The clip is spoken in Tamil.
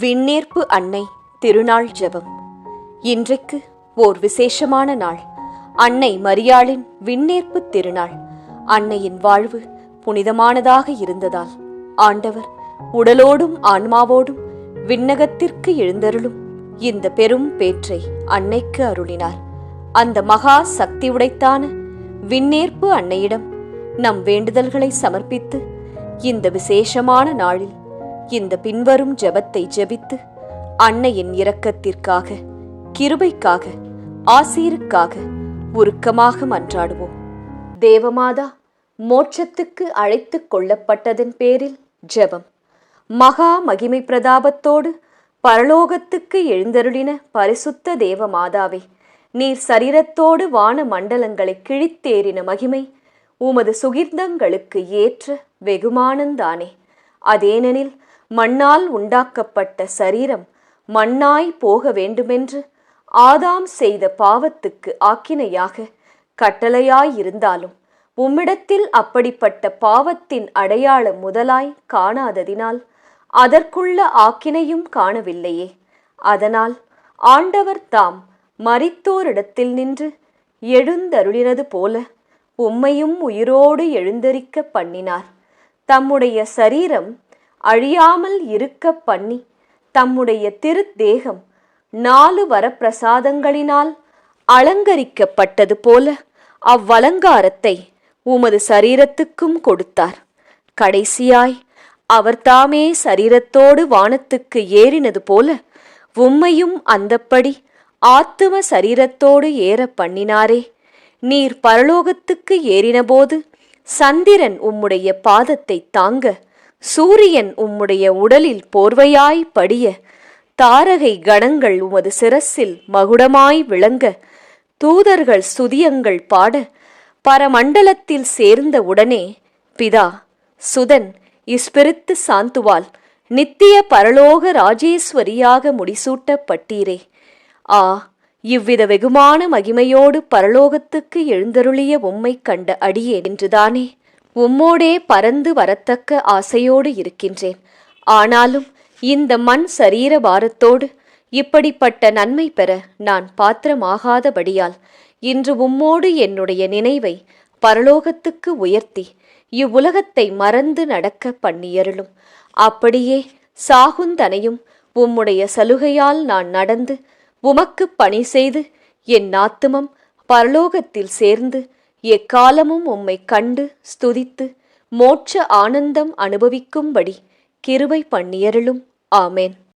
விண்ணேற்பு அன்னை திருநாள் ஜெபம். இன்றைக்கு ஓர் விசேஷமான நாள். அன்னை மரியாளின் விண்ணேற்பு திருநாள். அன்னையின் வாழ்வு புனிதமானதாக இருந்ததால் ஆண்டவர் உடலோடும் ஆன்மாவோடும் விண்ணகத்திற்கு எழுந்தருளும் இந்த பெரும் பேற்றை அன்னைக்கு அருளினார். அந்த மகா சக்தி உடைத்தான விண்ணேற்பு அன்னையிடம் நம் வேண்டுதல்களை சமர்ப்பித்து இந்த விசேஷமான நாளில் இந்த பின்வரும் ஜெபத்தை ஜெபித்து அன்னையின் இரக்கத்திற்காக கிருபைக்காக ஆசீருக்காக உருக்கமாக மன்றாடுவோம். தேவமாதா மோட்சத்துக்கு அழைத்துக் கொள்ளப்பட்டதன் பேரில் ஜெபம். மகா மகிமை பிரதாபத்தோடு பரலோகத்துக்கு எழுந்தருளின பரிசுத்த தேவமாதாவே நீர் சரீரத்தோடு வான மண்டலங்களை கிழித்தேறின மகிமை உமது சுகிர்ந்தங்களுக்கு ஏற்ற வெகுமானந்தானே. அதேனெனில் மண்ணால் உண்டாக்கப்பட்ட சரீரம் மண்ணாய் போக வேண்டுமென்று ஆதாம் செய்த பாவத்துக்கு ஆக்கினையாக கட்டளையாயிருந்தாலும் உம்மிடத்தில் அப்படிப்பட்ட பாவத்தின் அடையாளம் முதலாய் காணாததினால் அதற்குள்ள ஆக்கினையும் காணவில்லையே. அதனால் ஆண்டவர் தாம் மறித்தோரிடத்தில் நின்று எழுந்தருளினது போல உம்மையும் உயிரோடு எழுந்தரிக்க பண்ணினார். தம்முடைய சரீரம் அழியாமல் இருக்க பண்ணி தம்முடைய திருத்தேகம் நாலு வரப்பிரசாதங்களினால் அலங்கரிக்கப்பட்டது போல அவ்வலங்காரத்தை உமது சரீரத்துக்கும் கொடுத்தார். கடைசியாய் அவர் தாமே சரீரத்தோடு வானத்துக்கு ஏறினது போல உம்மையும் அந்தப்படி ஆத்தும சரீரத்தோடு ஏற பண்ணினாரே. நீர் பரலோகத்துக்கு ஏறினபோது சந்திரன் உம்முடைய பாதத்தை தாங்க சூரியன் உம்முடைய உடலில் போர்வையாய் படிய தாரகை கணங்கள் உமது சிரசில் மகுடமாய் விளங்க தூதர்கள் சுதியங்கள் பாட பரமண்டலத்தில் சேர்ந்த உடனே பிதா சுதன் இஸ்பிரித்து சாந்துவால் நித்திய பரலோக ராஜேஸ்வரியாக முடிசூட்டப்பட்டீரே. ஆ இவ்வித வெகுமான மகிமையோடு பரலோகத்துக்கு எழுந்தருளிய உம்மை கண்ட அடியே என்றுதானே உம்மோடே பறந்து வரத்தக்க ஆசையோடு இருக்கின்றேன். ஆனாலும் இந்த மண் சரீர பாரத்தோடு இப்படிப்பட்ட நன்மை பெற நான் பாத்திரமாகாதபடியால் இன்று உம்மோடு என்னுடைய நினைவை பரலோகத்துக்கு உயர்த்தி இவ்வுலகத்தை மறந்து நடக்க பண்ணியருளும். அப்படியே சாகுந்தனையும் உம்முடைய சலுகையால் நான் நடந்து உமக்கு பணி செய்து என் ஆத்துமம் பரலோகத்தில் சேர்ந்து எக்காலமும் உம்மை கண்டு ஸ்துதித்து மோட்ச ஆனந்தம் அனுபவிக்கும்படி கிருபை பண்ணியருளும். ஆமேன்.